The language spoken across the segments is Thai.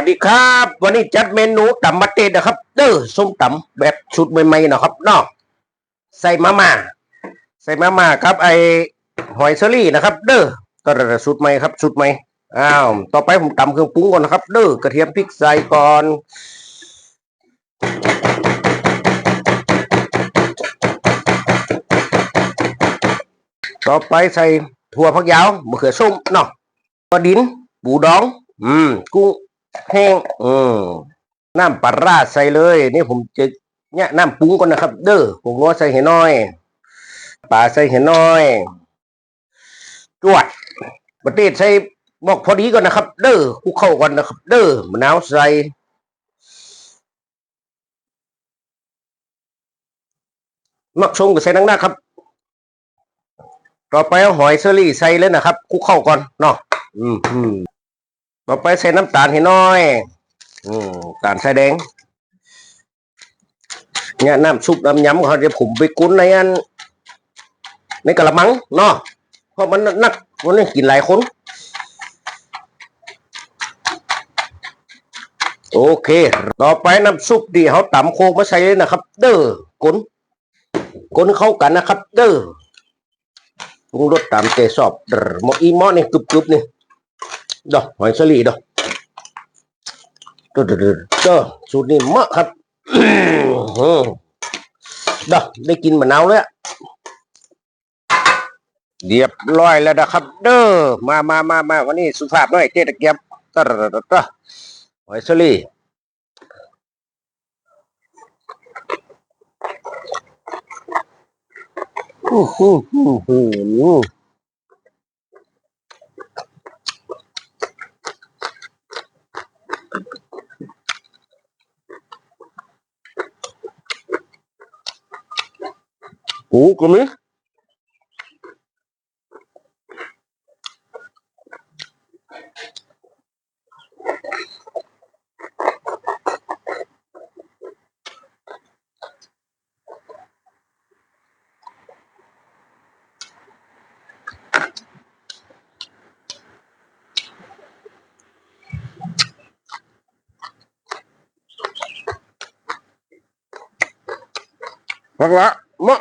วัสดีครับ วันนี้จัดเมนูตำมะเตดนะครับ เด้อส้มตำแบบชุดใหม่ๆนะครับนาะใส่มาม่าใส่มาม่าครับ ไอหอยเชอรี่นะครับ เด้อก็ระสุดใหม่ครับสุดใหม่อ้าวต่อไปผมตำเครื่องปรุงก่อนนะครับ เด้อกระเทียมพริกใส่ก่อนต่อไปใส่ถั่วผักยาวมะเขือส้มเนาะปลาดินปูดอง อืมกุ้ง แห้งอืมน้ำปลาราใส่เลย นี่ผมจะเนี่ยน้ำปรุงก่อนนะครับ เด้อผมนัวใส่ให้น้อยปลาใส่ให้น้อยจวดประเทศใส่บอกพอดีก่อนนะครับ เด้อคุกเข้าก่อนนะครับ เด้อมะนาวใส่มักชงกับใส่นังหน้าครับ ต่อไปเอาหอยเชอรี่ใส่เลยนะครับคุกเข้าก่อนเนาะอืมอืม ต่อไปใส่น้ำตาลให้น้อย อืมตาลใส่แดง เนี่ยน้ำซุปน้ำยำเขาจะผมไปกุ้นในอันในกระมังเนาะเพราะมันนักวันนี้กินหลายคน โอเค ต่อไปน้ำซุปดีเขาตำโคมาใส่เลยนะครับ เด้อกุ้นกุ้นเข้ากันนะครับ เด้อปรุงรสตามใจชอบเดอหมออีหมอนี่กรึบๆนี่ ดอกหอยสลีดอกเด้อเด้อเด้อเด้อสูตรนี้มาะครับดอกได้กินมะนาวแล้วเรียบร้อยแล้วนะครับ เด้อมามามามาวันนี้สุภาพหน่อยเจ๊ตะเกียบตะตะตะหอยสลีอู้หูหู Cú có miếng hoặc là mắc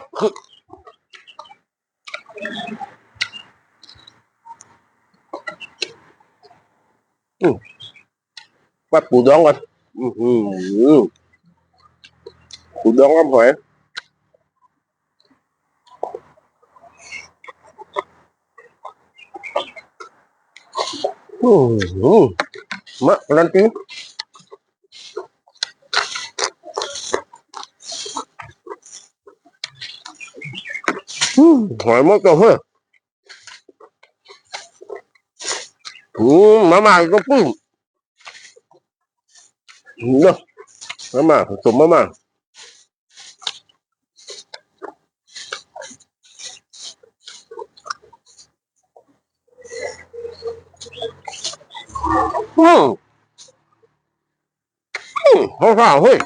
Ừ. Bắt củ đón con. Ừ, ừ, ừ. Củ đón không phải. Ừ. ừ. Mắc lên tiếng. Ừ. Thoải mái cầu hơn. มะลันตีอืมหอยมะก็เฮ้ยอืมมามาก็ปุ้มเนาะมาม่าผสมมาม่าอืมอืมหอมข้าวเฮ้ย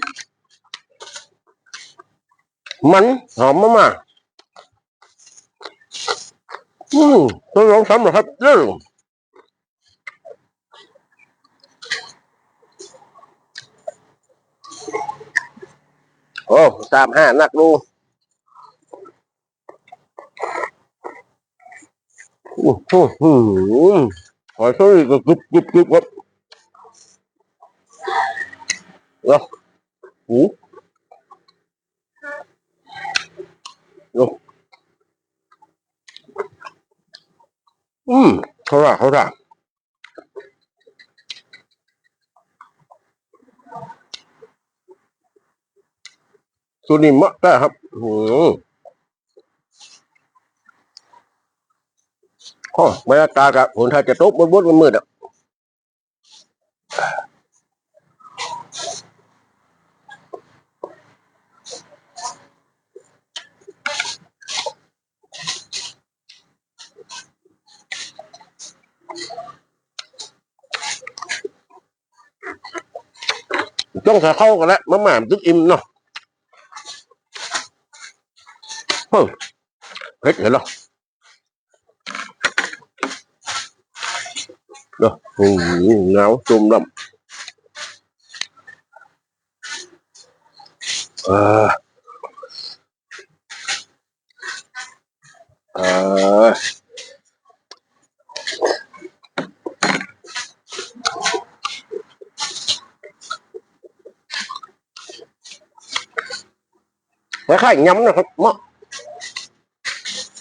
มันหอมมากๆอืมต้องลองทำหรอครับเรื่อง โอ้สามห้านักดูโอ้โหหอยเชอรี่ก็กรึบกรึบกรึบครับเนาะหูเนาะอืมเขาละเขาละ ตัวนี้มะได้ครับอืมโอ้บรรยากาศอะฝนถ้าจะตกบนบนมันมืดอะต้องใส่เข้ากันแล้วมะหม่ามตึกอิ่มเนาะ Hừ, hết nữa rồi. Rồi, mình ngáo tôm đậm. À. À. cái hành nhắm là mất โห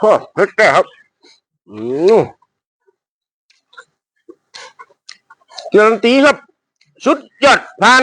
ข้อเผ็ดแก่ครับอืมการันตีครับ สุดยอดผ่าน